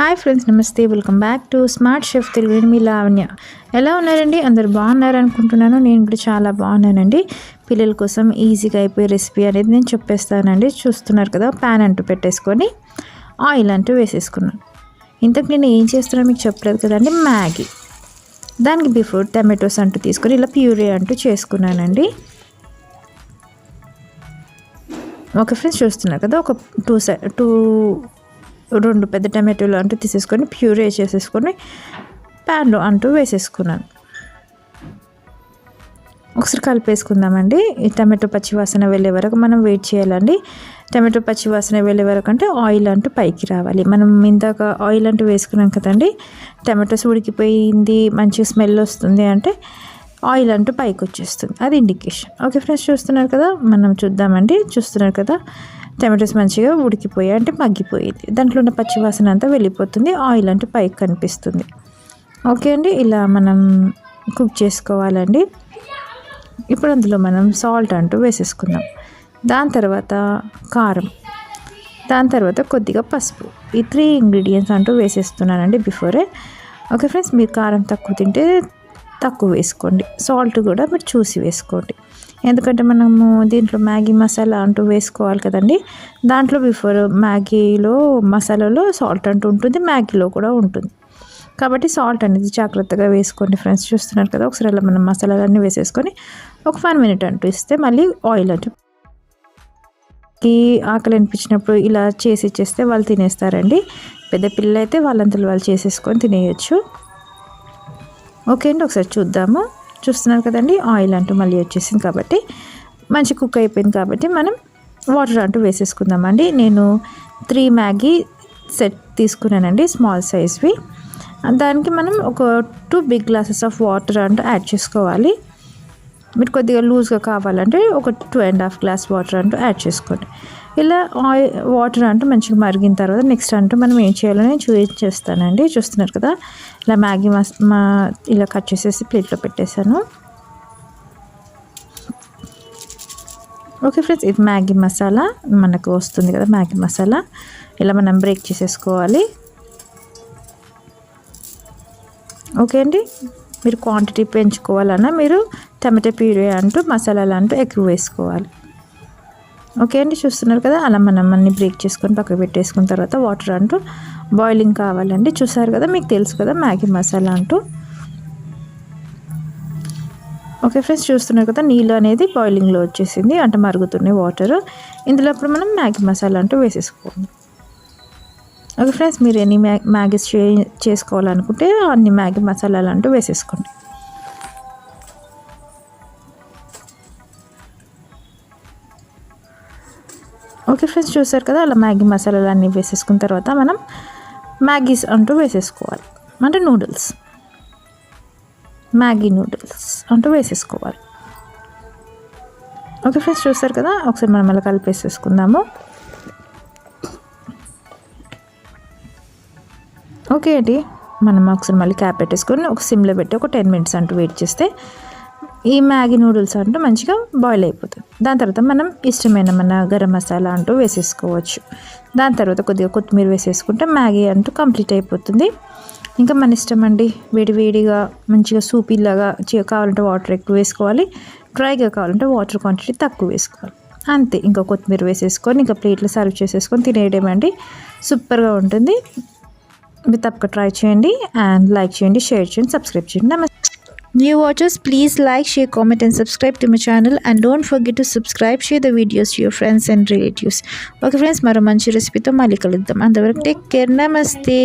Hi friends నమస్తే welcome back to smart chef Telugu నేను మీ లావణ్య ఎలా ఉన్నారండి అందరు బాగున్నారు అనుకుంటున్నాను. నేను కూడా చాలా బాగున్నానండి. పిల్లల కోసం ఈజీగా అయిపోయే రెసిపీ అనేది నేను చెప్పేస్తానండి. చూస్తున్నారు కదా ప్యాన్ అంటూ పెట్టేసుకొని ఆయిల్ అంటూ వేసేసుకున్నాను. ఇంతకు నేను ఏం చేస్తున్నాను మీకు చెప్పలేదు కదండి మ్యాగీ. దానికి బిఫోర్ టమాటోస్ అంటూ తీసుకొని ఇలా ప్యూరీ అంటూ చేసుకున్నానండి. ఓకే ఫ్రెండ్స్ చూస్తున్నారు కదా ఒక టూ సై టూ రెండు పెద్ద టమాటోలు అంటూ తీసేసుకొని ప్యూరే చేసేసుకొని ప్యాన్లో అంటూ వేసేసుకున్నాను. ఒకసారి కలిపేసుకుందామండి. ఈ టమాటో పచ్చివాసన వెళ్ళే వరకు మనం వెయిట్ చేయాలండి. టమాటో పచ్చివాసన వెళ్ళే వరకు అంటే ఆయిల్ అంటూ పైకి రావాలి. మనం ఇందాక ఆయిల్ అంటూ వేసుకున్నాం కదండి. టమాటోస్ ఉడికిపోయింది మంచి స్మెల్ వస్తుంది అంటే ఆయిల్ అంటూ పైకి వచ్చేస్తుంది అది ఇండికేషన్ ఓకే ఫ్రెండ్స్ చూస్తున్నారు కదా? మనం చూద్దామండి. చూస్తున్నారు కదా? టమాటోస్ మంచిగా ఉడికిపోయాయి అంటే మగ్గిపోయింది. దాంట్లో ఉన్న పచ్చివాసన అంతా వెళ్ళిపోతుంది. ఆయిల్ అంటే పైకి కనిపిస్తుంది. ఓకే అండి ఇలా మనం కుక్ చేసుకోవాలండి. ఇప్పుడు అందులో మనం సాల్ట్ అంటూ వేసేసుకుందాం. దాని తర్వాత కారం. దాని తర్వాత కొద్దిగా పసుపు. ఈ త్రీ ఇంగ్రీడియంట్స్ అంటూ వేసేస్తున్నానండి బిఫోరే. ఓకే ఫ్రెండ్స్ మీరు కారం తక్కువ తింటే తక్కువ వేసుకోండి. సాల్ట్ కూడా మీరు చూసి వేసుకోండి. ఎందుకంటే మనము దీంట్లో మ్యాగీ మసాలా అంటూ వేసుకోవాలి కదండి. దాంట్లో బిఫోర్ మ్యాగీలో మసాలాలో సాల్ట్ అంటూ ఉంటుంది మ్యాగీలో కూడా ఉంటుంది. కాబట్టి సాల్ట్ అనేది జాగ్రత్తగా వేసుకోండి ఫ్రెండ్స్. చూస్తున్నారు కదా ఒకసారి అలా మనం మసాలాలన్నీ వేసేసుకొని ఒక వన్ మినిట్ అంటూ ఇస్తే మళ్ళీ ఆయిల్ అంటూ కి ఆకలి అనిపించినప్పుడు ఇలా చేసి ఇచ్చేస్తే వాళ్ళు తినేస్తారండి. పెద్ద పిల్లలు అయితే వాళ్ళంతలో వాళ్ళు చేసేసుకొని తినేయచ్చు. ఓకే అండి ఒకసారి చూద్దాము. చూస్తున్నారు కదండి ఆయిల్ అంటూ మళ్ళీ వచ్చేసింది కాబట్టి మంచి కుక్ అయిపోయింది కాబట్టి మనం వాటర్ అంటూ వేసేసుకుందామండి. నేను త్రీ మ్యాగీ సెట్ తీసుకున్నానండి స్మాల్ సైజ్వి. దానికి మనం ఒక two big glasses of water అంటూ యాడ్ చేసుకోవాలి. మీరు కొద్దిగా లూజ్గా కావాలంటే ఒక two and half glass water అంటూ యాడ్ చేసుకోండి. ఇలా ఆయిల్ వాటర్ అంటూ మంచిగా మరిగిన తర్వాత నెక్స్ట్ అంటూ మనం ఏం చేయాలో నేను చూపించేస్తానండి చూస్తున్నారు కదా? ఇలా మ్యాగీ మస్ మా ఇలా కట్ చేసేసి ప్లేట్లో పెట్టేశాను. ఓకే ఫ్రెండ్స్ ఇది మ్యాగీ మసాలా. మనకు వస్తుంది కదా మ్యాగీ మసాలా. ఇలా మనం బ్రేక్ చేసేసుకోవాలి. ఓకే అండి? మీరు క్వాంటిటీ పెంచుకోవాలన్నా మీరు టమాటా ప్యూరీ అంటూ మసాలాలు అంటూ ఎక్కువ వేసుకోవాలి. ఓకే అండి చూస్తున్నారు కదా? అలా మనం అన్ని బ్రేక్ చేసుకొని పక్కకు పెట్టేసుకున్న తర్వాత వాటర్ అంటూ బాయిలింగ్ కావాలండి. చూసారు కదా? మీకు తెలుసు కదా మ్యాగీ మసాలా అంటూ. ఓకే ఫ్రెండ్స్ చూస్తున్నారు కదా? నీళ్ళు అనేది బాయిలింగ్లో వచ్చేసింది అంటే మరుగుతున్నాయి వాటర్ ఇందులో అప్పుడు మనం మ్యాగీ మసాలా అంటూ వేసేసుకోండి ఓకే ఫ్రెండ్స్ మీరు ఎన్ని మ్యా మ్యాగీస్ చే చేసుకోవాలనుకుంటే అన్ని మ్యాగీ మసాలాలు అంటూ వేసేసుకోండి. ఓకే ఫ్రెండ్స్ చూసారు కదా? అలా మ్యాగీ మసాలాలు అన్నీ వేసేసుకున్న తర్వాత మనం మ్యాగీస్ అంటూ వేసేసుకోవాలి. అంటే నూడిల్స్. మ్యాగీ నూడిల్స్ అంటూ వేసేసుకోవాలి. ఓకే ఫ్రెండ్స్ చూసారు కదా? ఒకసారి మనం అలా కలిపేసేసుకుందాము. ఓకే అండి. మనం ఒకసారి మళ్ళీ క్యాప్ పెట్టేసుకొని ఒక సిమ్లో పెట్టి ఒక టెన్ మినిట్స్ అంటూ వెయిట్ చేస్తే ఈ మ్యాగీ నూడిల్స్ అంటూ మంచిగా బాయిల్ అయిపోతుంది. దాని తర్వాత మనం ఇష్టమైన మన గరం మసాలా అంటూ వేసేసుకోవచ్చు. దాని తర్వాత కొద్దిగా కొత్తిమీర వేసేసుకుంటే మ్యాగీ అంటూ కంప్లీట్ అయిపోతుంది. ఇంకా మన ఇష్టం అండి వేడివేడిగా మంచిగా మంచిగా సూపీలాగా కావాలంటే వాటర్ ఎక్కువ వేసుకోవాలి. డ్రైగా కావాలంటే వాటర్ క్వాంటిటీ తక్కువ వేసుకోవాలి. అంతే ఇంకా కొత్తిమీర వేసేసుకొని ఇంకా ప్లేట్లో సర్వ్ చేసేసుకొని తినేయడమండి సూపర్గా ఉంటుంది. మీరు తప్పక ట్రై చేయండి అండ్ లైక్ చేయండి షేర్ చేయండి సబ్స్క్రైబ్ చేయండి. నమస్తే. New watchers, please like, share, comment, and subscribe to my channel. And don't forget to subscribe, share the videos to your friends and relatives. Okay friends మరో మంచి రెసిపీతో మళ్ళీ కలుద్దాం అంతవరకు టేక్ కేర్ నమస్తే